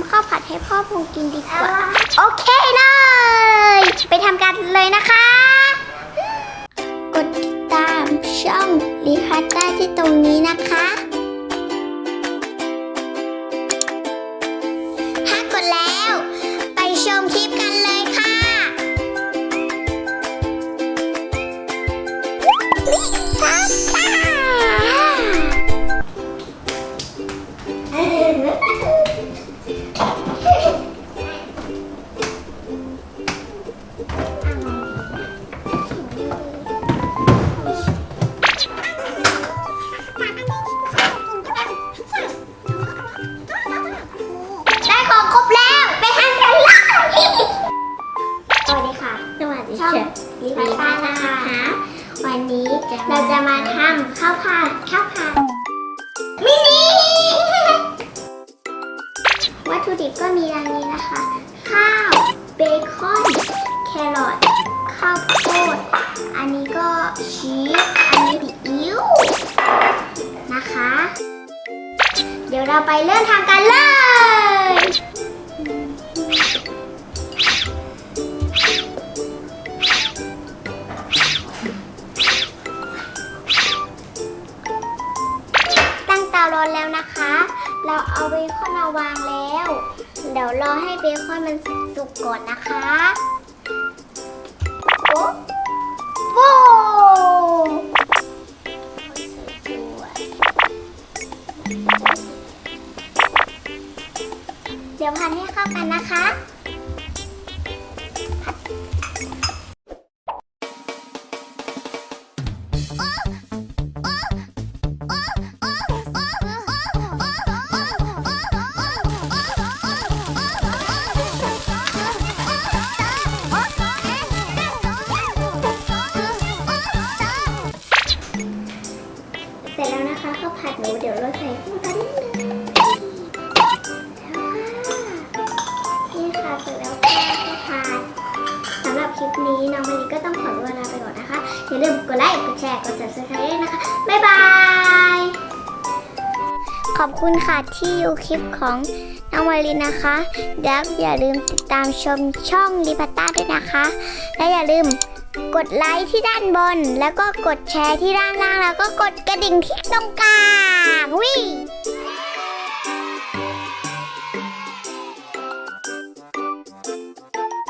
ำข้าวผัดให้พ่อพงกินดีกว่า โอเคเลย ไปทำกันเลยนะคะ กดติดตามช่องลีคัตได้ที่ตรงนี้นะคะ ถ้ากดแล้ว วันนี้เราจะมาทำข้าวผัดข้าวผัดมินิวัตถุดิบก็มีดังนี้นะคะ ข้าวเบคอนแครอทข้าวโพดอันนี้ก็ชีสอันนี้ซีอิ๊วนะคะ เดี๋ยวเราไปเริ่มทำกันเลย อนแล้วนะคะ เราเอาเบคอนมาวางแล้ว เดี๋ยวรอให้เบคอนมันสุกก่อนนะคะโอ้โว้เดี๋ยวพันให้เข้ากันนะคะ ค่ะ เสร็จแล้วค่ะข้าวผัดสำหรับคลิปนี้น้องมะลิก็ต้องขอตัวลาไปก่อนนะคะ อย่าลืมกดไลค์ กดแชร์ กด subscribe ด้วยนะคะ บ๊ายบาย ขอบคุณค่ะที่ดูคลิปของน้องมารินะคะแล้วอย่าลืมติดตามชมช่องลิปต้าด้วยนะคะ และอย่าลืมกดไลค์ที่ด้านบน แล้วก็กดแชร์ที่ด้านล่าง แล้วก็กดกระดิ่งที่ตรงกลางวิ